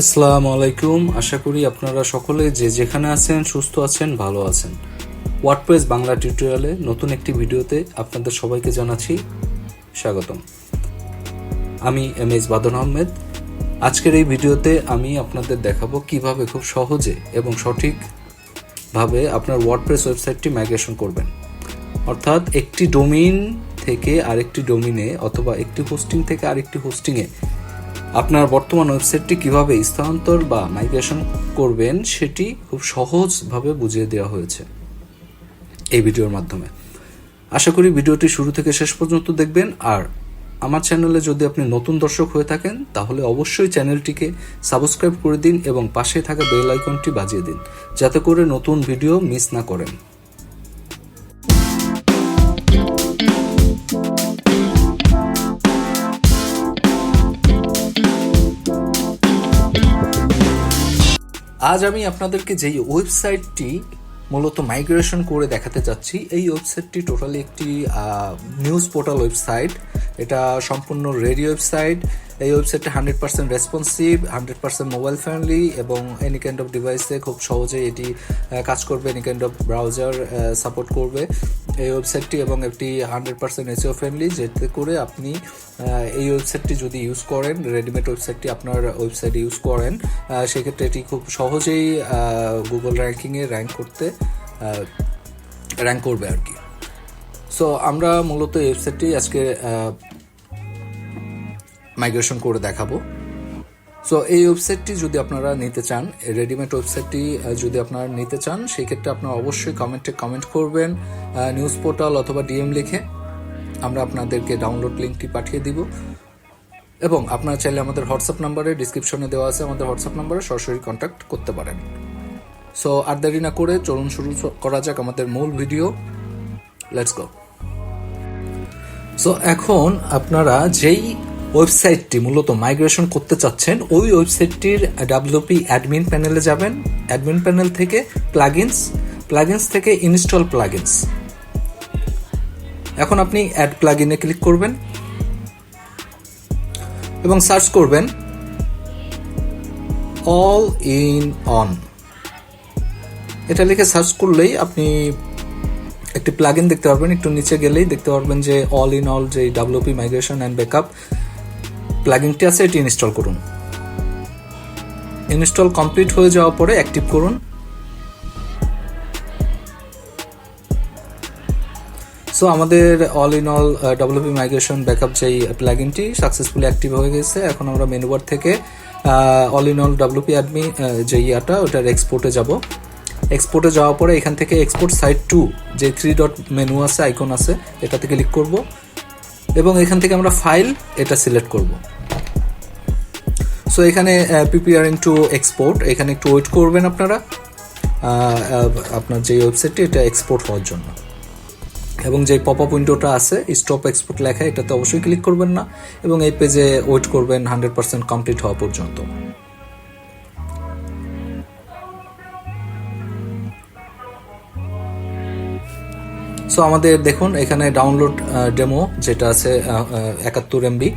আসসালামু আলাইকুম। আশা করি আপনারা সকলে যে যেখানে আছেন, সুস্থ আছেন, ভালো আছেন। ওয়ার্ডপ্রেস বাংলা টিউটোরিয়ালে নতুন একটি ভিডিওতে আপনাদের সবাইকে জানাচ্ছি স্বাগতম। আমি এম এস বাদন আহমেদ। আজকের এই ভিডিওতে আমি আপনাদের দেখাবো কীভাবে খুব সহজে এবং সঠিকভাবে আপনার ওয়ার্ডপ্রেস ওয়েবসাইটটি মাইগ্রেশন করবেন। অর্থাৎ একটি ডোমিন থেকে আরেকটি ডোমিনে অথবা একটি হোস্টিং থেকে আরেকটি হোস্টিংয়ে আপনার বর্তমান ওয়েবসাইটটি কীভাবে স্থানান্তর বা মাইগ্রেশন করবেন সেটি খুব সহজভাবে বুঝিয়ে দেওয়া হয়েছে এই ভিডিওর মাধ্যমে। আশা করি ভিডিওটি শুরু থেকে শেষ পর্যন্ত দেখবেন। আর আমার চ্যানেলে যদি আপনি নতুন দর্শক হয়ে থাকেন, তাহলে অবশ্যই চ্যানেলটিকে সাবস্ক্রাইব করে দিন এবং পাশে থাকা বেল আইকনটি বাজিয়ে দিন, যাতে করে নতুন ভিডিও মিস না করেন। আজ আমি আপনাদেরকে যেই ওয়েবসাইটটি মূলত মাইগ্রেশন করে দেখাতে চাচ্ছি, এই ওয়েবসাইটটি টোটালি একটি নিউজ পোর্টাল ওয়েবসাইট। এটা সম্পূর্ণ রেডিও ওয়েবসাইট। এই ওয়েবসাইটটা hundred percent responsive, hundred percent mobile friendly এবং এনি কাইন্ড অফ ডিভাইসে খুব সহজেই এটি কাজ করবে, any kind of browser support করবে। এই ওয়েবসাইটটি এবং একটি হান্ড্রেড পার্সেন্ট এসিও ফ্রেন্ডলি যেতে করে আপনি এই ওয়েবসাইটটি যদি ইউজ করেন রেডিমেড ওয়েবসাইটটি আপনার ওয়েবসাইট ইউজ করেন সেক্ষেত্রে এটি খুব সহজেই গুগল র্যাঙ্কিংয়ে র্যাঙ্ক করতে র্যাঙ্ক করবে আর কি। সো আমরা মূলত ওয়েবসাইটটি আজকে মাইগ্রেশন করে দেখাবো। সো এই ওয়েবসাইটটি যদি আপনারা নিতে চান রেডিমেড ওয়েবসাইটটি যদি আপনারা নিতে চান, সেই ক্ষেত্রে আপনারা অবশ্যই কমেন্টে কমেন্ট করবেন নিউজ পোর্টাল অথবা ডিএম লিখে। আমরা আপনাদেরকে ডাউনলোড লিঙ্কটি পাঠিয়ে দিব। এবং আপনারা চাইলে আমাদের হোয়াটসঅ্যাপ নাম্বারে ডিসক্রিপশনে দেওয়া আছে, আমাদের হোয়াটসঅ্যাপ নাম্বারে সরাসরি কন্ট্যাক্ট করতে পারেন। সো আর দেরি না করে চলুন শুরু করা যাক আমাদের মূল ভিডিও লেটস গো সো এখন আপনারা যেই ওয়েবসাইটটি মূলত মাইগ্রেশন করতে চাচ্ছেন, ওই ওয়েবসাইটটির ডাব্লিউপি অ্যাডমিন প্যানেলে যাবেন। অ্যাডমিন প্যানেল থেকে প্লাগিনস প্লাগিনস থেকে ইনস্টল প্লাগিনস এখন আপনি অ্যাড প্লাগিনে ক্লিক করবেন এবং সার্চ করবেন অল ইন অন এটা লিখে সার্চ করলেই আপনি একটি প্লাগইন দেখতে পারবেন। একটু নিচে গেলেই দেখতে পারবেন যে অল ইন অল যে ডাব্লিউপি মাইগ্রেশন অ্যান্ড ব্যাকআপ প্লাগইনটি আছে, এটি ইনস্টল করুন। ইনস্টল কমপ্লিট হয়ে যাওয়ার পরে অ্যাক্টিভ করুন। সো আমাদের all in all WP migration backup যেই প্লাগইনটি সাকসেসফুলি অ্যাক্টিভ হয়ে গেছে। এখন আমরা মেনু বার থেকে all in all WP admin যে ইয়াটা, ওটার এক্সপোর্টে যাব। এক্সপোর্টে যাওয়ার পরে এখান থেকে এক্সপোর্ট সাইট টু যে থ্রি ডট মেনু আছে আইকন আছে, এটাতে ক্লিক করব। এবং এখান থেকে আমরা ফাইল এটা সিলেক্ট করব। সো এখানে প্রিপেয়ারিং টু এক্সপোর্ট এখানে একটু ওয়েট করবেন আপনারা। আহ, আহ, আপনার যে ওয়েবসাইটটি এটা এক্সপোর্ট হওয়ার জন্য। এবং যে পপ আপ উইন্ডোটা আছে স্টপ এক্সপোর্ট লেখা এটাতে অবশ্যই ক্লিক করবেন না। এবং এই পেজে ওয়েট করবেন হান্ড্রেড পার্সেন্ট কমপ্লিট হওয়া পর্যন্ত। সো আমাদের দেখুন এখানে ডাউনলোড ডেমো যেটা আছে একাত্তর এমবি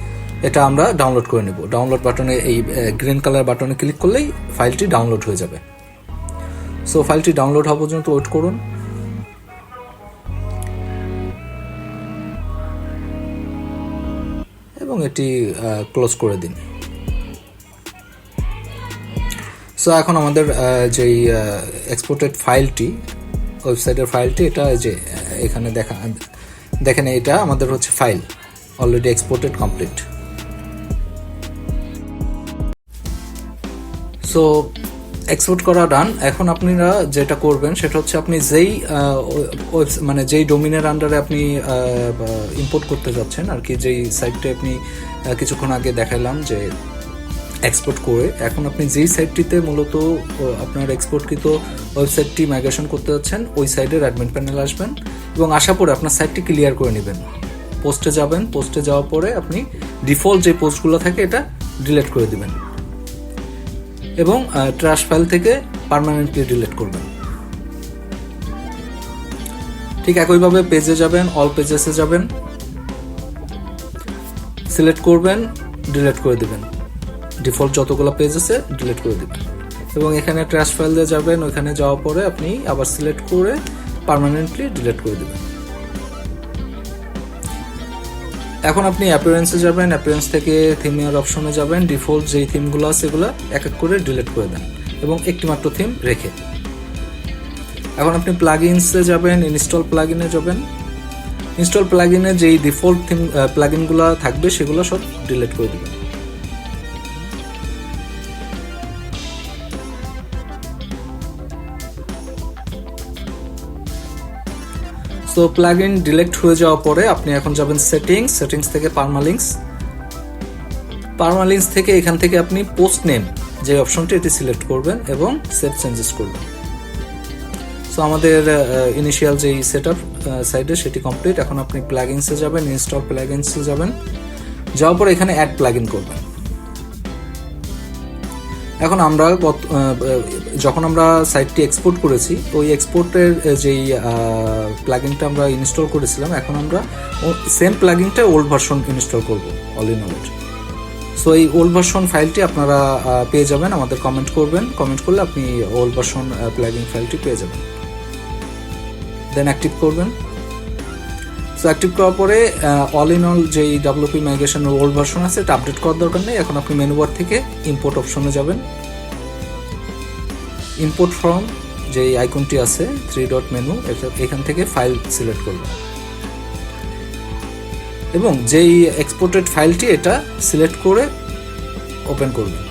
এটা আমরা ডাউনলোড করে নেব। ডাউনলোড বাটনে এই গ্রিন কালার বাটনে ক্লিক করলেই ফাইলটি ডাউনলোড হয়ে যাবে। সো ফাইলটি ডাউনলোড হওয়া পর্যন্ত ওয়েট করুন। এবং এটি ক্লোজ করে দিন। সো এখন আমাদের যেই এক্সপোর্টেড ফাইলটি ওয়েবসাইটের ফাইলটি এটা যে এখানে দেখা, দেখেন এটা আমাদের হচ্ছে file already exported complete so export করা ডান এখন আপনারা যেটা করবেন, সেটা হচ্ছে আপনি যেই মানে যেই ডোমিনের আন্ডারে আপনি ইম্পোর্ট করতে যাচ্ছেন, আর কি যেই সাইটটা আপনি কিছুক্ষণ আগে দেখালাম যে এক্সপোর্ট করে, এখন আপনি যেই সাইটটিতে মূলত আপনার এক্সপোর্টকৃত ওয়েবসাইটটি মাইগ্রেশন করতে যাচ্ছেন, ওই সাইটের অ্যাডমিন প্যানেল আসবেন এবং আসার পরে আপনার সাইটটি ক্লিয়ার করে নেবেন। পোস্টে যাবেন পোস্টে যাওয়ার পরে আপনি ডিফল্ট যে পোস্টগুলো থাকে, এটা ডিলিট করে দিবেন। এবং ট্রাশ ফাইল থেকে পার্মানেন্টলি ডিলিট করবেন। ঠিক একইভাবে পেজে যাবেন অল পেজেসে যাবেন। সিলেক্ট করবেন ডিলিট করে দিবেন। ডিফল্ট যতগুলো পেজ আছে ডিলিট করে দিবেন। এবং এখানে ট্র্যাশ ফাইল দিয়ে যাবেন, ওইখানে যাওয়ার পরে আপনি আবার সিলেক্ট করে পার্মানেন্টলি ডিলিট করে দিবেন। এখন আপনি অ্যাপিয়ারেন্সে যাবেন অ্যাপিয়ারেন্স থেকে থিমের অপশনে যাবেন ডিফল্ট যেই থিমগুলো আছে এগুলো এক এক করে ডিলিট করে দেন এবং একটি মাত্র থিম রেখে। এখন আপনি প্লাগ ইনসে যাবেন ইনস্টল প্লাগ ইনে যাবেন। ইনস্টল প্লাগ ইনে যেই ডিফল্ট থিম প্লাগ ইনগুলো থাকবে সেগুলো সব ডিলিট করে দিবেন। সো প্লাগইন ডিলেক্ট হয়ে যাওয়ার পরে আপনি এখন যাবেন সেটিংস সেটিংস থেকে পারমালিংস পারমালিংস থেকে এখান থেকে আপনি পোস্ট নেম যে অপশনটি এটি সিলেক্ট করবেন এবং সেভ চেঞ্জেস করবেন। সো আমাদের ইনিশিয়াল যেই সেট আপ সাইডে সেটি কমপ্লিট এখন আপনি প্লাগইনসে যাবেন ইনস্টল প্লাগইনসে যাবেন। যাওয়ার পর এখানে অ্যাড প্লাগইন করবেন। এখন আমরা যখন আমরা সাইটটি এক্সপোর্ট করেছি ওই এক্সপোর্টের যেই প্লাগইনটা আমরা ইনস্টল করেছিলাম, এখন আমরা সেম প্লাগইনটা ওল্ড ভার্সন ইনস্টল করব অল ইন অল সো এই ওল্ড ভার্সন ফাইলটি আপনারা পেয়ে যাবেন, আমাদের কমেন্ট করবেন। কমেন্ট করলে আপনি ওল্ড ভার্সন প্লাগইন ফাইলটি পেয়ে যাবেন। দেন অ্যাক্টিভ করবেন। সো অ্যাক্টিভ করার পরে অল ইন অল যেই ডাব্লিউপি মাইগ্রেশনের ওল্ড ভার্সন আছে, এটা আপডেট করার দরকার নেই। এখন আপনি মেনু বার থেকে ইম্পোর্ট অপশনে যাবেন। ইম্পোর্ট ফ্রম যেই আইকনটি আছে থ্রি ডট মেনু এখান থেকে ফাইল সিলেক্ট করবেন। এবং যেই এক্সপোর্টেড ফাইলটি এটা সিলেক্ট করে ওপেন করবেন।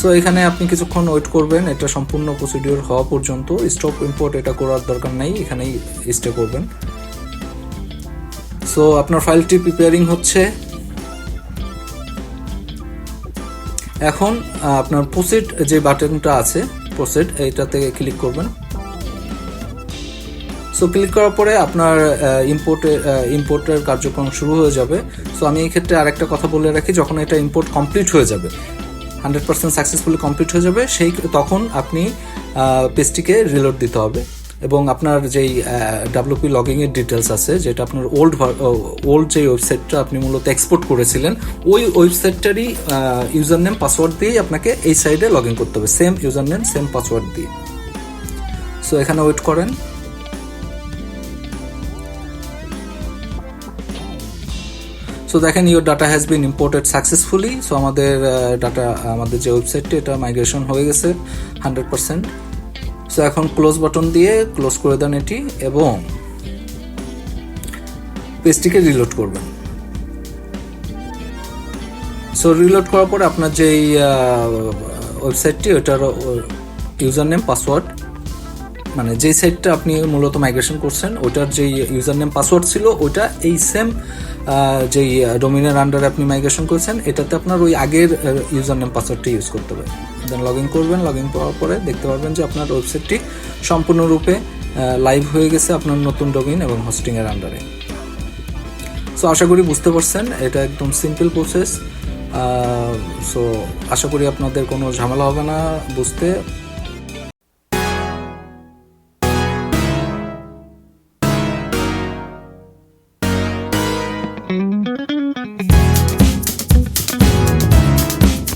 সো এখানে আপনি কিছুক্ষণ ওয়েট করবেন। এটা সম্পূর্ণ প্রসিডিওর হওয়া পর্যন্ত। স্টপ ইম্পোর্ট এটা করার দরকার নাই। এখানেই স্টে করবেন। সো আপনার ফাইলটি প্রিপেয়ারিং হচ্ছে। এখন আপনার প্রসিড যে বাটনটা আছে প্রসিড এইটাতে ক্লিক করবেন। সো ক্লিক করার পরে আপনার ইম্পোর্টের ইম্পোর্টের কার্যক্রম শুরু হয়ে যাবে। সো আমি এই ক্ষেত্রে আরেকটা কথা বলে রাখি, যখন এটা ইম্পোর্ট কমপ্লিট হয়ে যাবে হান্ড্রেড পার্সেন্ট সাকসেসফুলি কমপ্লিট হয়ে যাবে, সেই, তখন আপনি পেজটিকে রিলোড দিতে হবে। এবং আপনার যেই ডাব্লিউপি লগিং এর ডিটেলস আছে, যেটা আপনার ওল্ড ওল্ড যে ওয়েবসাইটটা আপনি মূলত এক্সপোর্ট করেছিলেন, ওই ওয়েবসাইটটারই ইউজার নেম পাসওয়ার্ড দিয়েই আপনাকে এই সাইডে লগ ইন করতে হবে। Same user name same password দিয়ে। সো এখানে ওয়েট করেন। সো দেখেন your data has been imported successfully so আমাদের ডাটা আমাদের যে ওয়েবসাইটটি এটা মাইগ্রেশন হয়ে গেছে হান্ড্রেড পার্সেন্ট সো এখন ক্লোজ বাটন দিয়ে ক্লোজ করে দেন এটি এবং পেজটিকে রিলোড করবেন। সো রিলোড করার পরে আপনার যেই ওয়েবসাইটটি ওটার ইউজার নেম পাসওয়ার্ড মানে যেই সাইটটা আপনি মূলত মাইগ্রেশন করছেন ওটার যেই ইউজার নেম পাসওয়ার্ড ছিল ওটা এই সেম যেই ডোমিনের আন্ডারে আপনি মাইগ্রেশন করেছেন, এটাতে আপনার ওই আগের ইউজার নেম পাসওয়ার্ডটি ইউজ করতে হবে। দেন লগ ইন করবেন লগ ইন করার পরে দেখতে পারবেন যে আপনার ওয়েবসাইটটি সম্পূর্ণরূপে লাইভ হয়ে গেছে আপনার নতুন ডোমিন এবং হোস্টিংয়ের আন্ডারে সো আশা করি বুঝতে পারছেন, এটা একদম সিম্পল প্রসেস সো আশা করি আপনাদের কোনো ঝামেলা হবে না, বুঝতে